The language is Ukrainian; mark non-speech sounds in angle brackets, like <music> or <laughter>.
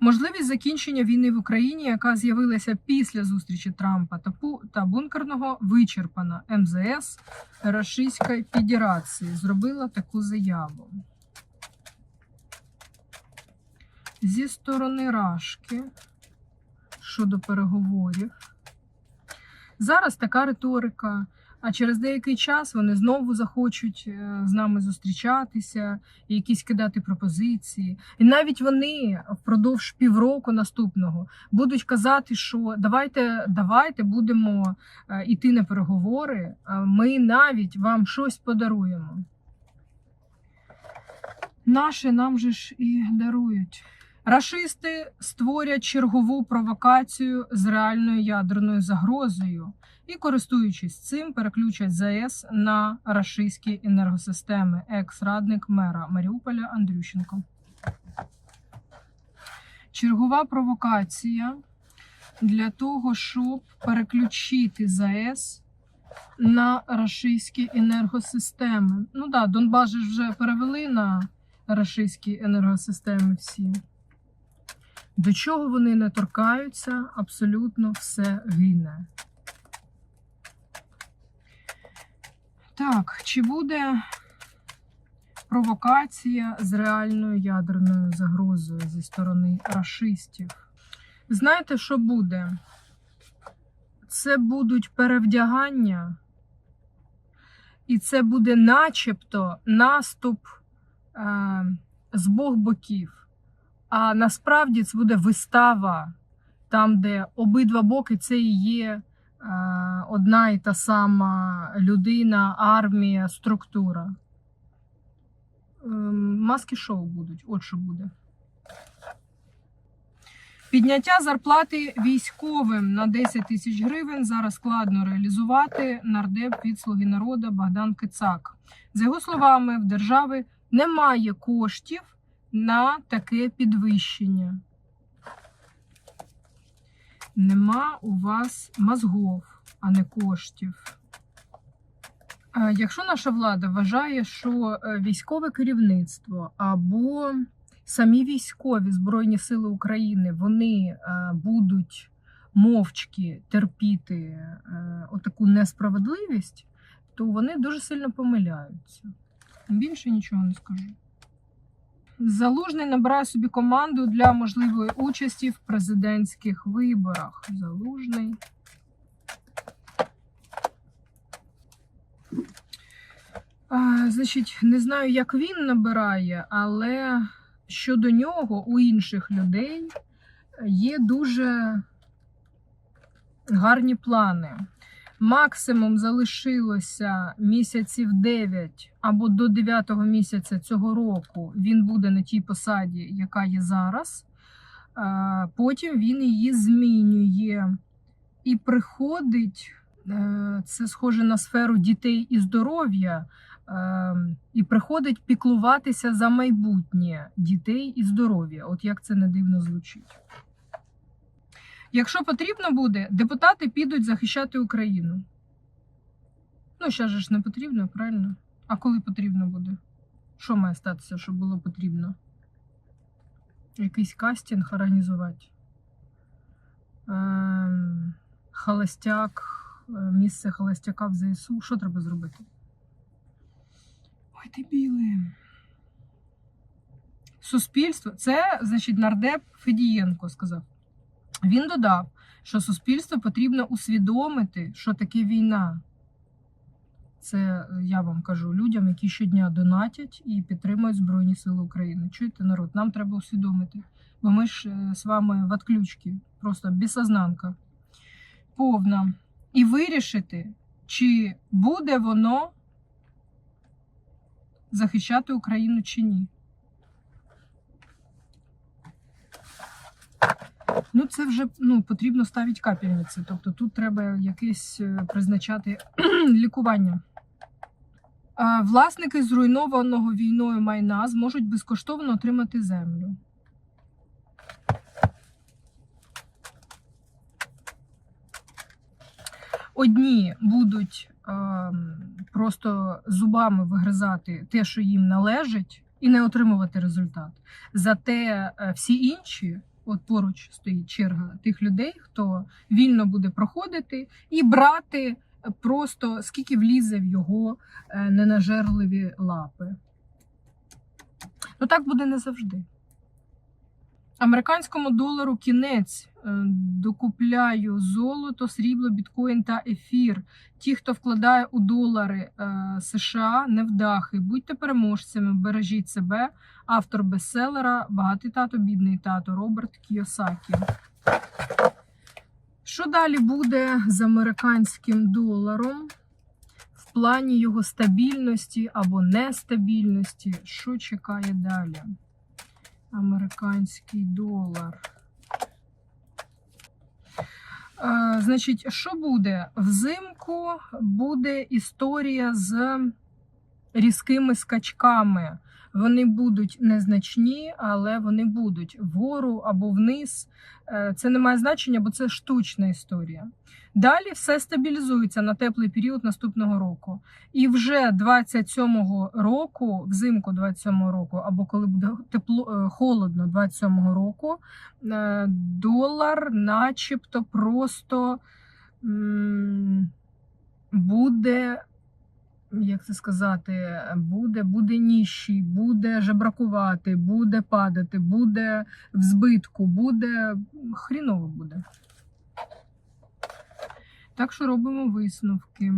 Можливість закінчення війни в Україні, яка з'явилася після зустрічі Трампа та бункерного, вичерпана. МЗС Російської Федерації зробила таку заяву. Зі сторони Рашки щодо переговорів. Зараз така риторика. А через деякий час вони знову захочуть е, з нами зустрічатися, якісь кидати пропозиції. І навіть вони впродовж півроку наступного будуть казати, що давайте, давайте будемо е, йти на переговори. Ми навіть вам щось подаруємо. Наші нам же ж і дарують. Рашисти створять чергову провокацію з реальною ядерною загрозою і, користуючись цим, переключать ЗАЕС на рашистські енергосистеми. Екс-радник мера Маріуполя Андрющенко. Чергова провокація для того, щоб переключити ЗАЕС на рашистські енергосистеми. Ну да, Донбас же вже перевели на рашистські енергосистеми всі. До чого вони не торкаються, абсолютно все гине. Так, чи буде провокація з реальною ядерною загрозою зі сторони рашистів? Знаєте, що буде? Це будуть перевдягання, і це буде начебто наступ е, з двох боків. А насправді це буде вистава, там, де обидва боки це і є е, одна і та сама людина, армія, структура. Ем, Маски шоу будуть, от що буде. Підняття зарплати військовим на 10 тисяч гривень зараз складно реалізувати нардеп від Слуги народу Богдан Кицак. За його словами, в держави немає коштів на таке підвищення. Нема у вас мозгов, а не коштів. Е, Якщо наша влада вважає, що е, військове керівництво або самі військові Збройні Сили України вони е, будуть мовчки терпіти отаку несправедливість, то вони дуже сильно помиляються. Більше нічого не скажу. Залужний набирає собі команду для можливої участі в президентських виборах. Залужний. А, значить, не знаю, як він набирає, але щодо нього у інших людей є дуже гарні плани. Максимум залишилося місяців 9 або до 9 місяця цього року він буде на тій посаді, яка є зараз. Е, Потім він її змінює і приходить, е, це схоже на сферу дітей і здоров'я, е, і приходить піклуватися за майбутнє дітей і здоров'я. От як це не дивно звучить. Якщо потрібно буде, депутати підуть захищати Україну. Ну, зараз же ж не потрібно, правильно? А коли потрібно буде? Що має статися, щоб було потрібно? Якийсь кастинг організувати. Ем, холостяк, е, місце холостяка в ЗСУ. Що треба зробити? Ой, дебіли. Суспільство. Це, значить, нардеп Федієнко сказав. Він додав, що суспільству потрібно усвідомити, що таке війна. Це е, я вам кажу людям, які щодня донатять і підтримують Збройні Сили України. Чуєте, народ, нам треба усвідомити, бо ми ж е, з вами в отключці, просто безсознанка, повна. І вирішити, чи буде воно захищати Україну чи ні. Ну, це вже ну, потрібно ставити капельниці. Тобто тут треба якесь е, призначати <clears throat> лікування. Власники зруйнованого війною майна зможуть безкоштовно отримати землю. Одні будуть ем, просто зубами вигризати те, що їм належить, і не отримувати результат. Зате е, всі інші От поруч стоїть черга тих людей, хто вільно буде проходити і брати просто скільки влізе в його е, ненажерливі лапи. Ну так буде не завжди. Американському долару кінець Е, докупляю золото, срібло, біткоін та ефір. Ті, хто вкладає у долари е, США, невдахи, будьте переможцями, бережіть себе. Автор бестселера Багатий тато, бідний тато Роберт Кіосакі. Що далі буде з американським доларом в плані його стабільності або нестабільності? Що чекає далі? Американський долар. Е, Значить, що буде? Взимку буде історія з різкими скачками. Вони будуть незначні, але вони будуть вгору або вниз. Е, Це не має значення, бо це штучна історія. Далі все стабілізується на теплий період наступного року. І вже 27-го року, взимку 27-го року, або коли буде тепло е, холодно 27-го року, е, долар, начебто, просто буде. Як це сказати, буде, буде ніщий, буде жебракувати, буде падати, буде в збитку, буде хріново буде. Так що робимо висновки.